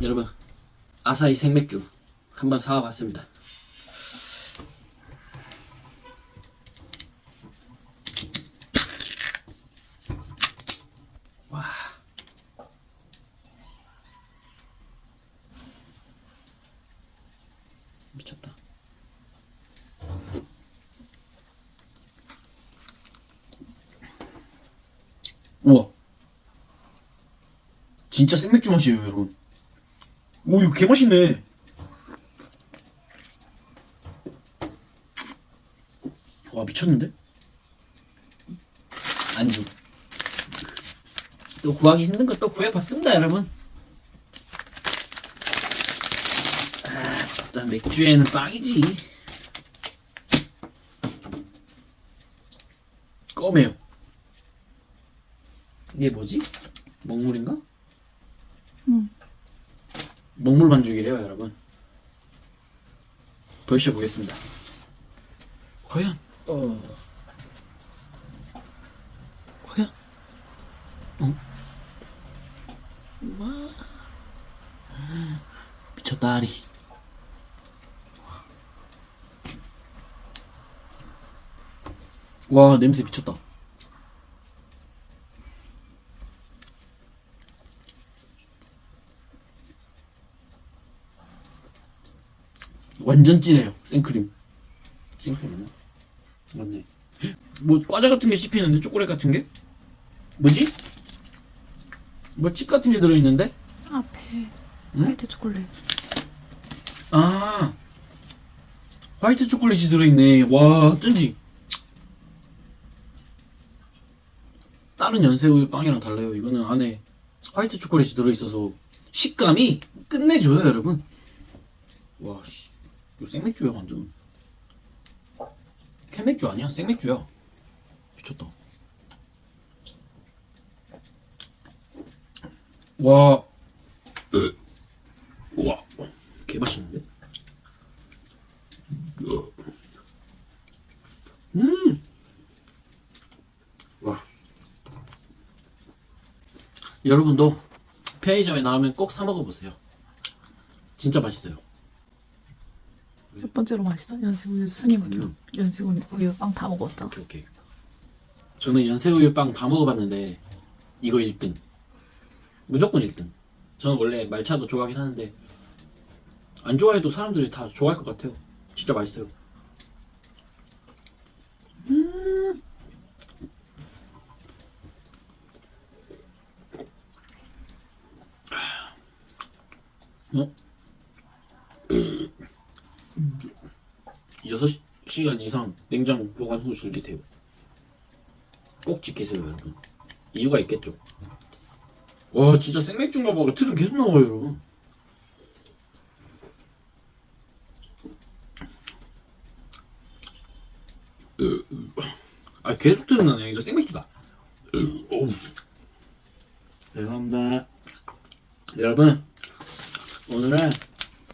여러분 아사히 생맥주 한번 사와봤습니다. 진짜 생맥주 맛이에요, 여러분. 오, 이거 개맛있네. 와, 미쳤는데? 안주. 또 구하기 힘든 거 또 구해봤습니다, 여러분. 아, 맥주에는 빵이지. 껌해요. 이게 뭐지? 먹물인가? 응. 먹물 반죽이래요, 여러분. 보여줘 보겠습니다. 과연, 어, 과연, 어, 와, 미쳤다리. 와, 냄새 미쳤다. 완전 진해요. 생크림. 생크림 맞나? 맞네. 뭐 과자 같은 게 씹히는데 초콜릿 같은 게? 뭐지? 뭐 칩 같은 게 들어있는데? 앞에 응? 화이트 초콜릿. 아 화이트 초콜릿이 들어있네. 와 어쩐지. 다른 연새우유 빵이랑 달라요. 이거는 안에 화이트 초콜릿이 들어있어서 식감이 끝내줘요, 여러분. 와 씨, 이거 생맥주야 완전. 캔맥주 아니야? 생맥주야. 미쳤다. 와. 으. 우와. 개 맛있는데? 음. 와. 여러분도 편의점에 나오면 꼭 사 먹어보세요. 진짜 맛있어요. 첫 번째로 맛있어. 연새우유 스님 음. 연새우유 빵 다 먹었죠. 오케이 오케이. 저는 연새우유 빵 다 먹어봤는데 이거 1등. 무조건 1등. 저는 원래 말차도 좋아하긴 하는데 안 좋아해도 사람들이 다 좋아할 것 같아요. 진짜 맛있어요. 음. 어? 6시간 이상 냉장 보관 후 즐기세요. 꼭 지키세요, 여러분. 이유가 있겠죠. 와, 진짜 생맥주인가 봐. 틀은 계속 나와요, 여러분. 아, 계속 틀은 나네. 이거 생맥주다. 죄송합니다. 여러분, 오늘은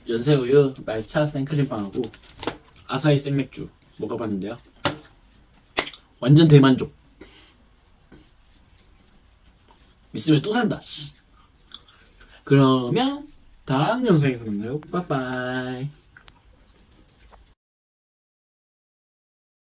연새우유, 말차 생크림빵하고 아사히 생맥주 먹어봤는데요. 완전 대만족. 있으면 또 산다. 씨. 그러면 다음 영상에서 만나요. 빠빠이.